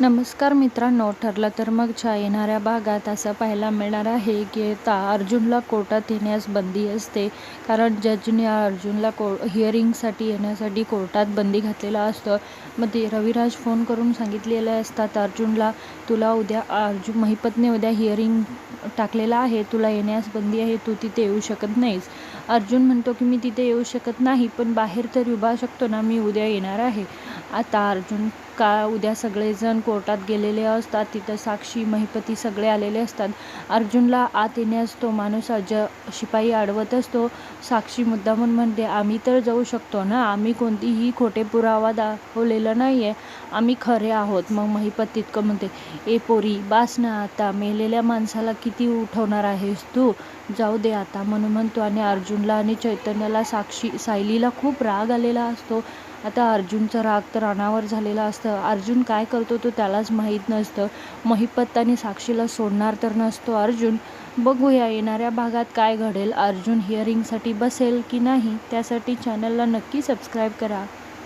नमस्कार मित्रांनो ठरलं तर मग छा येणाऱ्या भागात असं पाहायला मिळणार आहे की आता अर्जुनला कोर्टात येण्यास बंदी असते. कारण जजने अर्जुनला को हिअरिंगसाठी येण्यासाठी कोर्टात बंदी घातलेला असतं. मग ते रविराज फोन करून सांगितलेले असतात अर्जुनला तुला उद्या अर्जुन महिपतने उद्या हिअरिंग टाकलेलं आहे. तुला येण्यास बंदी आहे. तू तिथे येऊ शकत नाहीस. अर्जुन म्हणतो की मी तिथे येऊ शकत नाही पण बाहेर तर उभा शकतो ना. मी उद्या येणार आहे. आता अर्जुन का उद्या सगळेजण कोर्टात गेलेले असतात. तिथं साक्षी महिपती सगळे आलेले असतात. अर्जुनला आत येण्यास तो माणूस अज शिपाई अडवत असतो. साक्षी मुद्दामून म्हणते आम्ही तर जाऊ शकतो ना? आम्ही कोणतीही खोटे पुरावा दाखवलेलं नाही आहे आम्ही खरे आहोत. मग महिपत तितकं म्हणते ए पोरी बास ना आता. मेलेल्या माणसाला किती उठवणार आहेस तू? जाऊ दे आता. म्हणून म्हणतो आणि अर्जुनला आणि चैतन्याला साक्षी सायलीला खूप राग आलेला असतो. आता अर्जुनचा राग तर अनावर झालेला असतो. अर्जुन काय करतो तो त्यालाच माहीत नसतं. महिपत आणि साक्षीला सोडणार तर नसतो अर्जुन. बघूया येणाऱ्या भागात काय घडेल. अर्जुन हिअरिंगसाठी बसेल की नाही त्यासाठी चॅनलला नक्की सबस्क्राईब करा.